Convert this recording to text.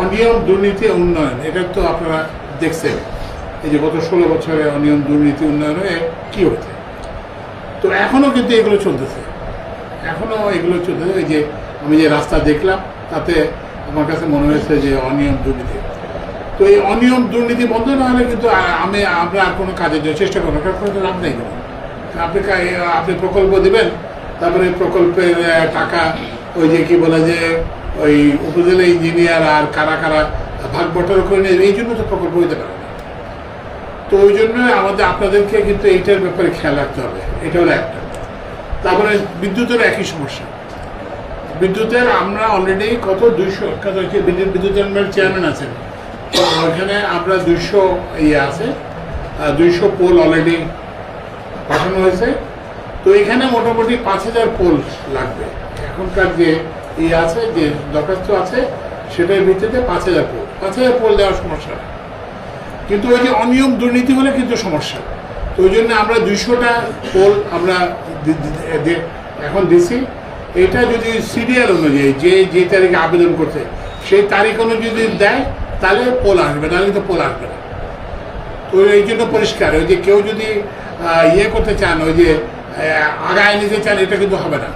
অনিয়ম দুর্নীতি উন্নয়ন, এটা তো আপনারা দেখছেন। এই যে গত ষোলো বছরে অনিয়ম দুর্নীতি উন্নয়নে কি হয়েছে? তো এখনও কিন্তু এগুলো চলতেছে। এখনও এগুলো চলতেছে। এই যে আমি যে রাস্তা দেখলাম, তাতে আমার কাছে মনে হয়েছে যে অনিয়ম দুর্নীতি। তো এই অনিয়ম দুর্নীতি বন্ধ না হলে কিন্তু আমি, আমরা আর কোনো কাজের জন্য চেষ্টা করব কারণ কোনো লাভ নেই আপনি আপনি প্রকল্প দিবেন, তারপরে প্রকল্পের টাকা, ওই যে কি বলে যে ওই উপজেলা ইঞ্জিনিয়ার আর কারা কারা ভাগ বটর করে নেবে এই জন্য তো প্রকল্প হইতে পারে না। তো ওই জন্য আমাদের, আপনাদেরকে কিন্তু এইটার ব্যাপারে খেয়াল রাখতে হবে। এটা হলো একটা। তারপরে বিদ্যুতের একই সমস্যা। বিদ্যুতের আমরা অলরেডি কত? দুইশো, কত বিদ্যুৎ বিদ্যুতের চেয়ারম্যান আছেন। তো ওইখানে আমরা দুইশো ইয়ে আছে দুইশো পোল অলরেডি পাঠানো হয়েছে। তো এখানে মোটামুটি পাঁচ হাজার পোল লাগবে। এখনকার যে ইয়ে আছে যে দরখাস্ত আছে, সেটার ভিত্তিতে পাঁচ হাজার পোল পাঁচ হাজার পোল দেওয়ার সমস্যা। কিন্তু ওই যে অনিয়ম দুর্নীতি হলে কিন্তু সমস্যা। তো ওই জন্য আমরা দুইশোটা পোল আমরা এখন দিছি। এটা যদি সিরিয়াল অনুযায়ী যে যে তারিখে আবেদন করছে, সেই তারিখ অনুযায়ী যদি দেয়, তাহলে পোল আসবে, নাহলে তো পোল আসবে না। তো এই জন্য পরিষ্কার, ওই যে কেউ যদি ইয়ে করতে চান, ওই যে আগায় নিতে চান, এটা কিন্তু হবে না।